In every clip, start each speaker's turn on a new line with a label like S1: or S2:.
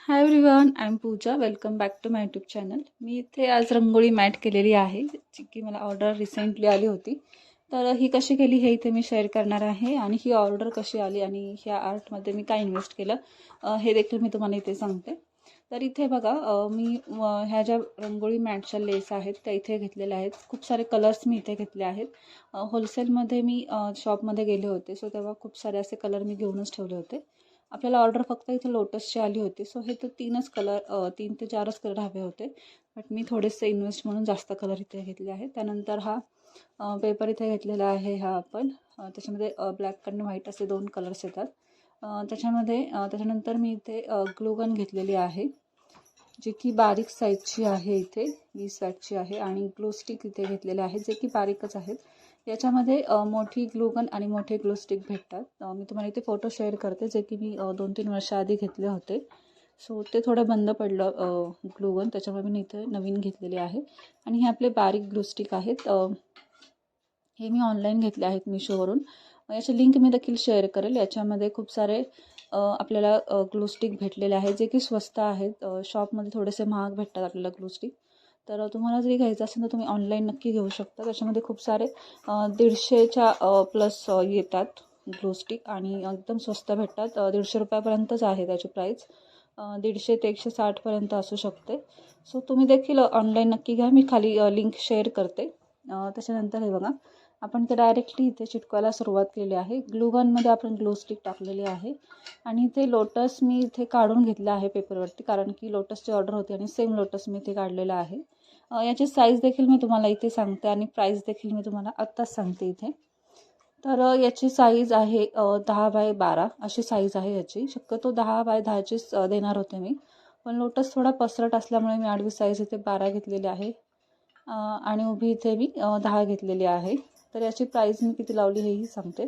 S1: Hi everyone I am Pooja welcome back to my YouTube channel मी इथे आज rangoli mat केलेली आहे जी की मला ऑर्डर रिसेंटली आली होती. तर ही कशी केली हे इथे मी शेअर करणार आहे आणि ही ऑर्डर कशी आली आणि ह्या आर्टमध्ये मी काय इन्व्हेस्ट केलं हे देखील मी तुम्हाला इथे सांगते. तर इथे बघा मी ह्या ज्या रंगोळी मॅटच्या लेस आहेत त्या इथे घेतलेल्या आहेत. खूप सारे कलर्स मी इथे घेतले आहेत. होलसेलमध्ये मी शॉपमध्ये गेले होते सो तेव्हा खूप सारे असे कलर मी घेऊनच ठेवले होते. आपल्याला ऑर्डर फक्त इथे लोटसची आली होती. सो हे तर तीनच कलर तीन ते चारच कलर हवे होते. बट मी थोडेसे इन्व्हेस्ट म्हणून जास्त कलर इथे घेतले आहे त्यानंतर हा पेपर इथे घेतलेला आहे हा आपण. त्याच्यामध्ये ब्लॅक आणि व्हाईट असे दोन कलर्स येतात. त्याच्यामध्ये त्याच्यानंतर मी इथे ग्लूगन घेतलेली आहे. जी की बारीक साईजची आहे इथे वीस वॅटची आहे आणि ग्लो स्टिक इथे घेतलेले आहेत जे की बारीकच आहेत. याच्यामध्ये मोठी ग्लूगन आणि मोठे ग्लू स्टिक भेटतात. मी तुम्हाला इथे फोटो शेअर करते जे की मी दोन तीन वर्षाआधी घेतले होते. सो ते थोडं बंद पडलं ग्लूगन त्याच्यामुळे मी इथे नवीन घेतलेले आहे. आणि हे आपले बारीक ग्लू स्टिक आहेत. हे मी ऑनलाईन घेतले आहेत मिशोवरून. याची लिंक मी देखील शेअर करेल. याच्यामध्ये खूप सारे आपल्याला ग्लू स्टिक भेटलेले आहेत जे की स्वस्त आहेत. शॉपमध्ये थोडेसे महाग भेटतात आपल्याला ग्लू स्टिक. तर तुम्हाला जरी घ्यायचं असेल तर तुम्ही ऑनलाईन नक्की घेऊ शकता. त्याच्यामध्ये खूप सारे दीडशेच्या प्लस येतात ग्लू स्टिक आणि एकदम स्वस्त भेटतात. दीडशे रुपयापर्यंतच आहे त्याची प्राईस. दीडशे ते एकशे साठपर्यंत असू शकते. सो तुम्ही देखील ऑनलाईन नक्की घ्या. मी खाली लिंक शेअर करते. त्याच्यानंतर हे बघा. आपण ते डायरेक्टली इथे चिटकवायला सुरुवात केली आहे. ग्लूगनमध्ये आपण ग्लू स्टिक टाकलेली आहे. आणि इथे लोटस मी इथे काढून घेतलं आहे पेपरवरती कारण की लोटसची ऑर्डर होती आणि सेम लोटस मी इथे काढलेलं आहे. याची साईज देखील मी तुम्हाला इथे सांगते आणि प्राईस देखील मी तुम्हाला आत्ताच सांगते इथे. तर याची साईज आहे दहा बाय बारा. अशी साईज आहे याची. शक्यतो दहा बाय दहाचीच देणार होते मी. पण लोटस थोडा पसरट असल्यामुळे मी आडवी साईज इथे बारा घेतलेली आहे. आणि उभी इथे मी दहा घेतलेली आहे. तर याची प्राईस मी किती लावली हेही सांगते.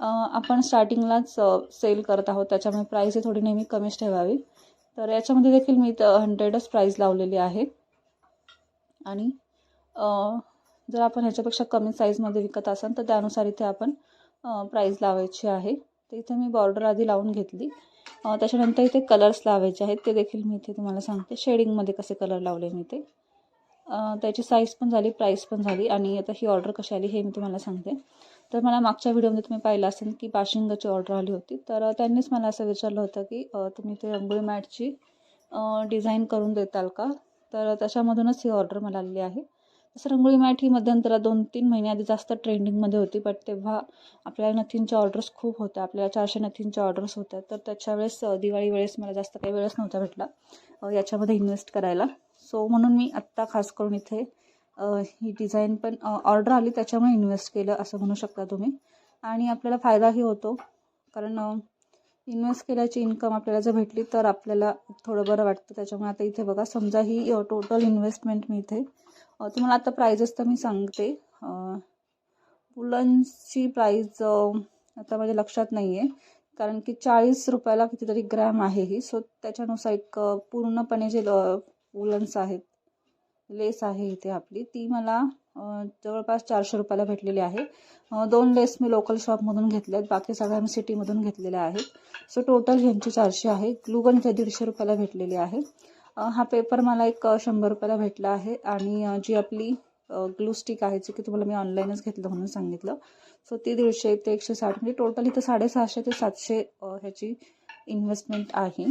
S1: आपण स्टार्टिंगलाच सेल करत आहोत. त्याच्यामुळे प्राईस ही थोडी नेहमी कमीच ठेवावी. तर याच्यामध्ये देखील मी तर हंड्रेडच प्राईस लावलेली आहे. आणि जर आपण ह्याच्यापेक्षा कमी साईजमध्ये विकत असाल तर त्यानुसार इथे आपण प्राईस लावायची आहे. तर इथे मी बॉर्डर आधी लावून घेतली. त्याच्यानंतर इथे कलर्स लावायचे आहेत. ते देखील मी इथे तुम्हाला सांगते. शेडिंगमध्ये कसे कलर लावले मी ते त्याची साईज पण झाली प्राईस पण झाली आणि आता ही ऑर्डर कशी आली हे मी तुम्हाला सांगते. तर मला मागच्या व्हिडिओमध्ये तुम्ही पाहिलं असेल की बाशिंगाची ऑर्डर आली होती. तर त्यांनीच मला असं विचारलं होतं की तुम्ही ते रंगोळी मॅटची डिझाईन करून देताल का? तर त्याच्यामधूनच ही ऑर्डर मला आलेली आहे. तसं रंगोळी मॅट ही मध्यंतरा दोन तीन महिन्याआधी जास्त ट्रेंडिंगमध्ये होती बट तेव्हा आपल्याला नथींच्या ऑर्डर्स खूप होत्या. आपल्याला चारशे नथींच्या ऑर्डर्स होत्या. तर त्याच्या वेळेस दिवाळी वेळेस मला जास्त काही वेळच नव्हता भेटला याच्यामध्ये इन्व्हेस्ट करायला. सो म्हणून मी आत्ता खास करून इथे ही डिझाईन पण ऑर्डर आली त्याच्यामुळे इन्व्हेस्ट केलं असं म्हणू शकता तुम्ही. आणि आपल्याला फायदाही होतो कारण इन्व्हेस्ट केल्याची इन्कम आपल्याला जर भेटली तर आपल्याला थोडं बरं वाटतं. त्याच्यामुळे आता इथे बघा समजा ही टोटल इन्व्हेस्टमेंट मी इथे तुम्हाला आता प्राईजेस तर मी सांगते. पुलांची प्राईज आता माझ्या लक्षात नाही आहे कारण की चाळीस रुपयाला कितीतरी ग्रॅम आहे ही. सो त्याच्यानुसार एक पूर्णपणे जे वुलन्स आहेत. लेस आहे इथे आपली. ती मला जवळपास चारशे रुपयाला भेटलेली आहे. दोन लेस मी लोकल शॉपमधून घेतले आहेत. बाकी सगळ्या मी सिटीमधून घेतलेल्या आहेत. सो टोटल ह्यांची चारशे आहे ग्लुगन इथे दीडशे रुपयाला भेटलेली आहे. हा पेपर मला एक शंभर रुपयाला भेटला आहे. आणि जी आपली ग्लू स्टिक आहे जी की तुम्हाला मी ऑनलाईनच घेतलं म्हणून सांगितलं. सो ती दीडशे ते एकशे साठ. म्हणजे टोटल इथं साडेसहाशे ते सातशे ह्याची इन्व्हेस्टमेंट आहे.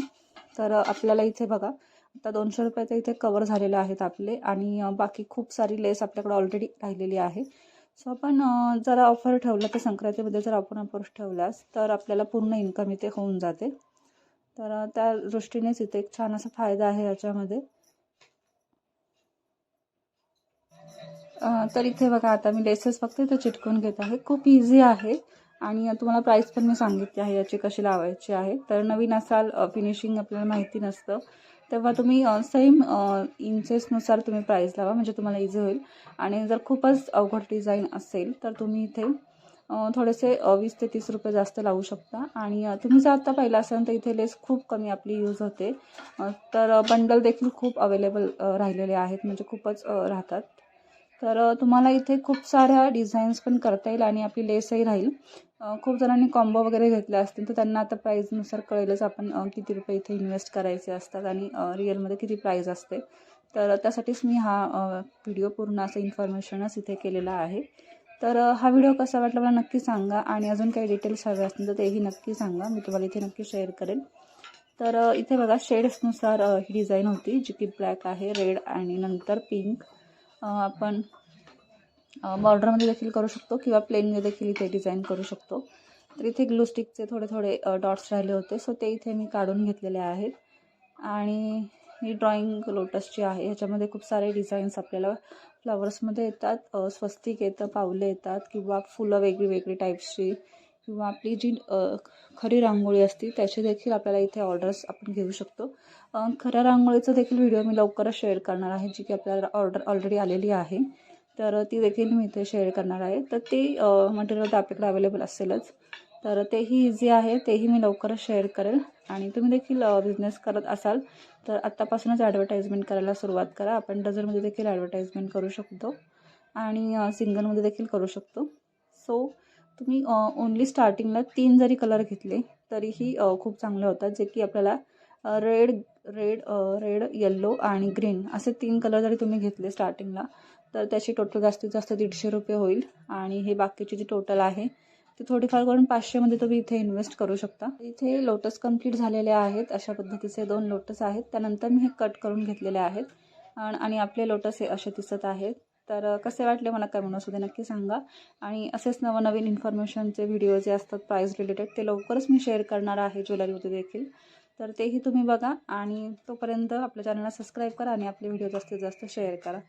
S1: तर आपल्याला इथे बघा आता दोनशे रुपयाचे इथे कवर झालेले आहेत आपले. आणि बाकी खूप सारी लेस आपल्याकडे ऑलरेडी राहिलेली आहे. सो आपण जरा जर ऑफर ठेवलं तर संक्रांतीमध्ये जर आपण ऑफर ठेवल्यास तर आपल्याला पूर्ण इन्कम इथे होऊन जाते. तर त्या दृष्टीनेच इथे एक छान असा फायदा आहे याच्यामध्ये. तर इथे बघा आता मी लेसेस फक्त इथे चिटकून घेत आहे. खूप इझी आहे. आणि तुम्हाला प्राईस पण मी सांगितली आहे याची कशी लावायची आहे. तर नवीन असाल फिनिशिंग आपल्याला माहिती नसतं. तेव्हा तुम्ही सेम इंचेसनुसार तुम्ही प्राईस लावा म्हणजे तुम्हाला इझी होईल. आणि जर खूपच अवघड डिझाईन असेल तर तुम्ही इथे थोडेसे वीस ते तीस रुपये जास्त लावू शकता. आणि तुम्ही जर आत्ता पाहिलं असेल तर इथे लेस खूप कमी आपली यूज होते. तर बंडल देखील खूप अवेलेबल राहिलेले आहेत म्हणजे खूपच राहतात. तर तुम्हाला इथे खूप साऱ्या डिझाईन्स पण करता येईल आणि आपली लेसही राहील. खूप जणांनी कॉम्बो वगैरे घेतले असतील तर त्यांना आता प्राईजनुसार कळेलच आपण किती रुपये इथे इन्व्हेस्ट करायचे असतात आणि रिअलमध्ये किती प्राईज असते. तर त्यासाठीच मी हा व्हिडिओ पूर्ण असं इन्फॉर्मेशनच इथे केलेला आहे. तर हा व्हिडिओ कसा वाटला मला नक्की सांगा आणि अजून काही डिटेल्स हवे असतील तर तेही नक्की सांगा. मी तुम्हाला इथे नक्की शेअर करेन. तर इथे बघा शेड्सनुसार ही डिझाईन होती जी की ब्लॅक आहे रेड आणि नंतर पिंक आपण बॉर्डरमध्ये देखील करू शकतो किंवा प्लेनमध्ये देखील इथे डिझाईन करू शकतो. तर इथे ग्लू स्टिकचे थोडे थोडे डॉट्स राहिले होते. सो ते इथे मी काढून घेतलेले आहेत. आणि ही ड्रॉइंग लोटसची आहे ह्याच्यामध्ये खूप सारे डिझाईन्स आपल्याला फ्लॉवर्समध्ये येतात. स्वस्तिक येतं पावले येतात किंवा फुलं वेगळी वेगळी टाईप्सची किंवा आपली जी खरी रांगोळी असते त्याची देखील आपल्याला इथे ऑर्डर्स आपण घेऊ शकतो. खऱ्या रांगोळीचा देखील व्हिडिओ मी लवकरच शेअर करणार आहे जी की आपल्याला ऑर्डर ऑलरेडी आलेली आहे. तर ती देखील मी इथे शेअर करणार आहे. तर ते मटेरियल तर आपल्याकडे अवेलेबल असेलच. तर तेही इझी आहे तेही मी लवकरच शेअर करेल. आणि तुम्ही देखील बिझनेस करत असाल तर आत्तापासूनच ॲडव्हर्टाईजमेंट करायला सुरुवात करा. आपण डझनमध्ये देखील ॲडव्हर्टाईजमेंट करू शकतो. आणि सिंगलमध्ये देखील करू शकतो. सो तुम्ही ओनली स्टार्टिंगला तीन जरी कलर घेतले तरीही खूप चांगले होतात. जे की आपल्याला रेड रेड रेड येल्लो आणि ग्रीन असे तीन कलर जरी तुम्ही घेतले स्टार्टिंगला तर त्याची टोटल जास्तीत जास्त दीडशे रुपये होईल. आणि हे बाकीची जी टोटल आहे ते थोडीफार करून पाचशेमध्ये तुम्ही इथे इन्व्हेस्ट करू शकता. इथे लोटस कंप्लीट झालेले आहेत. अशा पद्धतीचे दोन लोटस आहेत. त्यानंतर मी हे कट करून घेतलेले आहेत. आणि आणि आपले लोटस हे असे दिसत आहेत. तर कसे वाटले मला काय म्हणू असू दे नक्की सांगा. आणि असेच नवनवीन इन्फॉर्मेशनचे व्हिडिओ जे असतात प्राईस रिलेटेड ते लवकरच मी शेअर करणार आहे ज्वेलरीमध्ये देखील. तर तेही तुम्ही बघा आणि तोपर्यंत आपल्या चॅनलला सबस्क्राईब करा आणि आपले व्हिडिओ जास्तीत जास्त शेअर करा.